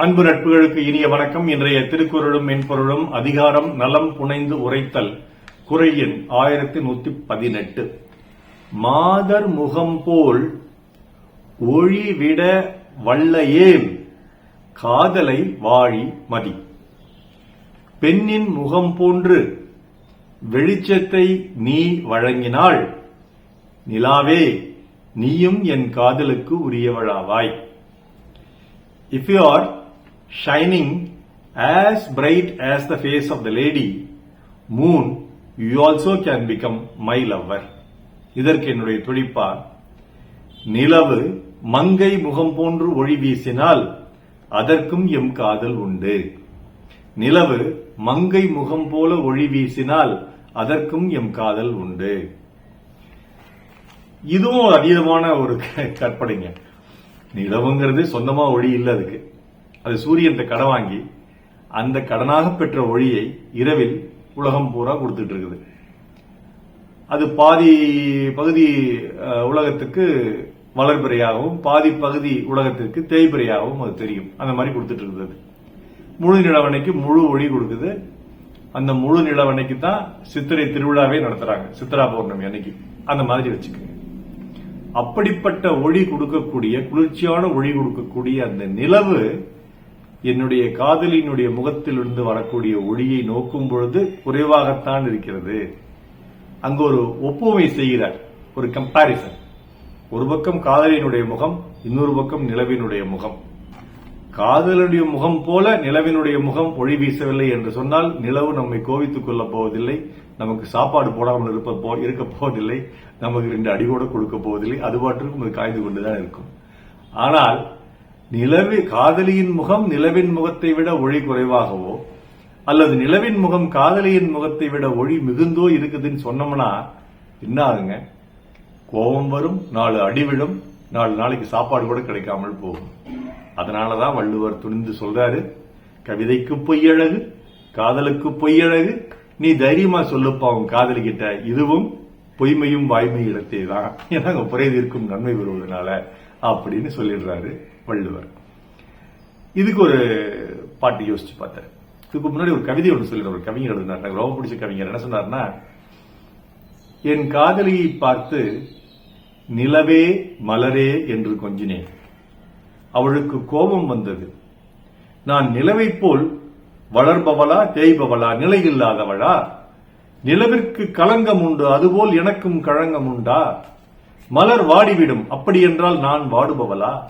அன்பு நட்புகளுக்கு இனிய வணக்கம். இன்றைய திருக்குறளும் மென்பொருளும் அதிகாரம் நலம் புனைந்து உரைத்தல் குறை எண் ஆயிரத்தி நூத்தி பதினெட்டு. மாதர் முகம் போல் ஒழிவிட வல்லையேல் காதலை வாழி மதி. பெண்ணின் முகம் போன்று வெளிச்சத்தை நீ வழங்கினாள் நிலாவே நீயும் என் காதலுக்கு உரியவளாவாய். If you are shining as bright as the face of the lady moon you also can become my lover. இதற்கு என்னுடைய துடிப்பா நிலவு மங்கை முகம் போன்று ஒளி வீசினால் அதற்கும் எம் காதல் உண்டு. நிலவு மங்கை முகம் போல ஒளி வீசினால் அதற்கும் எம் காதல் உண்டு. இதுவும் அதீதமான ஒரு க- கற்பனைங்க. நிலவுங்கிறது சொந்தமா ஒளி இல்லை அதுக்கு. அது சூரியன்ட்ட கடன் வாங்கி அந்த கடனாக பெற்ற ஒளியை இரவில் உலகம் பூரா கொடுத்துட்டு இருக்குது அது பாதி பகுதி உலகத்துக்கு வளர்பிறையாகவும் பாதி பகுதி உலகத்திற்கு தேய்பிறையாகவும் அது தெரியும். அந்த மாதிரி கொடுத்துட்டு இருக்குது அது. முழு நிலவனைக்கு முழு ஒளி கொடுக்குது. அந்த முழு நிலவனைக்கு தான் சித்திரை திருவிழாவே நடத்துறாங்க. சித்திரா பௌர்ணமி அன்னைக்கு. அந்த மாதிரி வச்சுக்கோங்க. அப்படிப்பட்ட ஒளி கொடுக்கக்கூடிய குளிர்ச்சியான ஒளி கொடுக்கக்கூடிய அந்த நிலவு என்னுடைய காதலியினுடைய முகத்திலிருந்து வரக்கூடிய ஒளியை நோக்கும் பொழுது குறைவாகத்தான் இருக்கிறது. அங்கு ஒரு ஒப்புமை செய்கிறார் ஒரு கம்பாரிசன் ஒரு பக்கம் காதலியினுடைய முகம் இன்னொரு பக்கம் நிலவினுடைய முகம். காதலனுடைய முகம் போல நிலவினுடைய முகம் ஒளி வீசவில்லை என்று சொன்னால் நிலவு நம்மை கோவித்துக் கொள்ளப் போவதில்லை நமக்கு சாப்பாடு போடாமல் இருப்ப இருக்க போவதில்லை நமக்கு ரெண்டு அடி கூட கொடுக்க போவதில்லை அது பாட்டிற்கும் அது காய்ந்து கொண்டுதான் இருக்கும். ஆனால் நிலவு காதலியின் முகம் நிலவின் முகத்தை விட ஒளி குறைவாகவோ அல்லது நிலவின் முகம் காதலியின் முகத்தை விட ஒளி மிகுந்தோ இருக்குதுன்னு சொன்னோம்னா என்ன ஆகுங்க கோபம் வரும் நாலு அடிவிடும் நாலு நாளைக்கு சாப்பாடு கூட கிடைக்காமல் போகும். அதனாலதான் வள்ளுவர் துணிந்து சொல்றாரு கவிதைக்கு பொய்யழகு காதலுக்கு பொய்யழகு நீ தைரியமா சொல்லுப்பா உன் காதலி கிட்ட இதுவும் பொய்மையும் வாய்மை இடத்தே தான் ஏன்னா அங்க புரை தீர்க்கும் நன்மை வருவதனால அப்படின்னு சொல்லிடுறாரு வள்ளுவர். இதுக்கு ஒரு பாட்டு யோசிச்சு பார்த்தேன். இதுக்கு முன்னாடி ஒரு கவிதை ஒன்று சொல்லிடுற ஒரு கவிஞர் எழுதினார். எனக்கு ரொம்ப பிடிச்ச கவிஞர். என்ன சொன்னார்னா என் காதலியை பார்த்து நிலவே மலரே என்று கொஞ்சினேன். அவளுக்கு கோபம் வந்தது. நான் நிலவைப் போல் வளர்பவளா தேய்பவளா நிலை இல்லாதவளா? நிலவிற்கு களங்கம் உண்டு அதுபோல் எனக்கும் களங்கம் உண்டா? மலர் வாடிவிடும். அப்படி என்றால் நான் வாடுபவளா?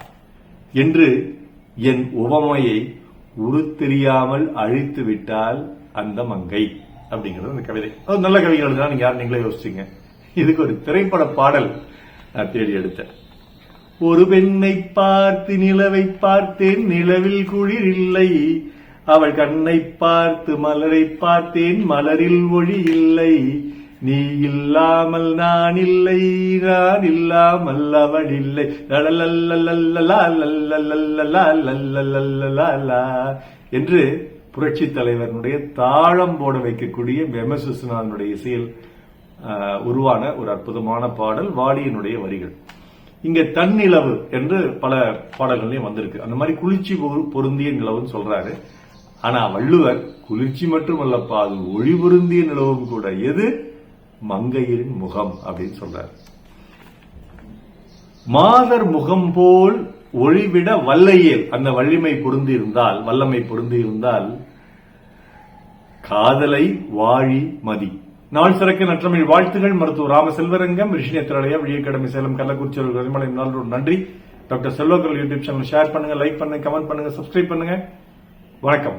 என்று என் உவமையை உருத்தெரியாமல் அழித்து விட்டால் அந்த மங்கை. அப்படிங்கிறது அந்த கவிதை. அது நல்ல கவிஞர் எழுதுனா நீங்க யார் நீங்களே யோசிச்சீங்க. இதுக்கு ஒரு திரைப்பட பாடல் நான் தேடி எடுத்தேன். ஒரு பெண்ணை பார்த்து நிலவை பார்த்தேன். நிலவில் குளிர் இல்லை. அவள் கண்ணை பார்த்து மலரை பார்த்தேன். மலரில் ஒளி இல்லை. நீ இல்லாமல் நான் இல்லை நான் இல்லாமல் அவள் இல்லை என்று புரட்சி தலைவனுடைய தாளம் போட வைக்கக்கூடிய வெமசுசனானுடைய இசையில் உருவான ஒரு அற்புதமான பாடல் வாடியினுடைய வரிகள். இங்க தன்னிலவு என்று பல பாடல்கள்லயும் வந்திருக்கு. அந்த மாதிரி குளிர்ச்சி பொரு- பொருந்திய நிலவுன்னு சொல்றாரு. ஆனா வள்ளுவர் குளிர்ச்சி மட்டுமல்லப்பா அது ஒளி பொருந்திய நிலவும் கூட. எது? மங்கையரின் முகம் அப்படின்னு சொல்றார். மாதர் முகம் போல் ஒளிவிட வல்லையேல் அந்த வலிமை பொருந்தி இருந்தால் வல்லமை பொருந்தி இருந்தால் காதலை வாழி மதி. நாள் சிறக்க நற்றமிழ் வாழ்த்துகள் மருத்துவ ராம செல்வரங்கம் ரிஷினேத்திரலய விழியக்கடமை சேலம் கள்ளக்குறிச்சி கரிமலை நாள் நன்றி. Doctor Selvakar YouTube channel share பண்ணுங்க லைக் பண்ணுங்க கமெண்ட் பண்ணுங்க சப்ஸ்கிரைப் பண்ணுங்க. வணக்கம்.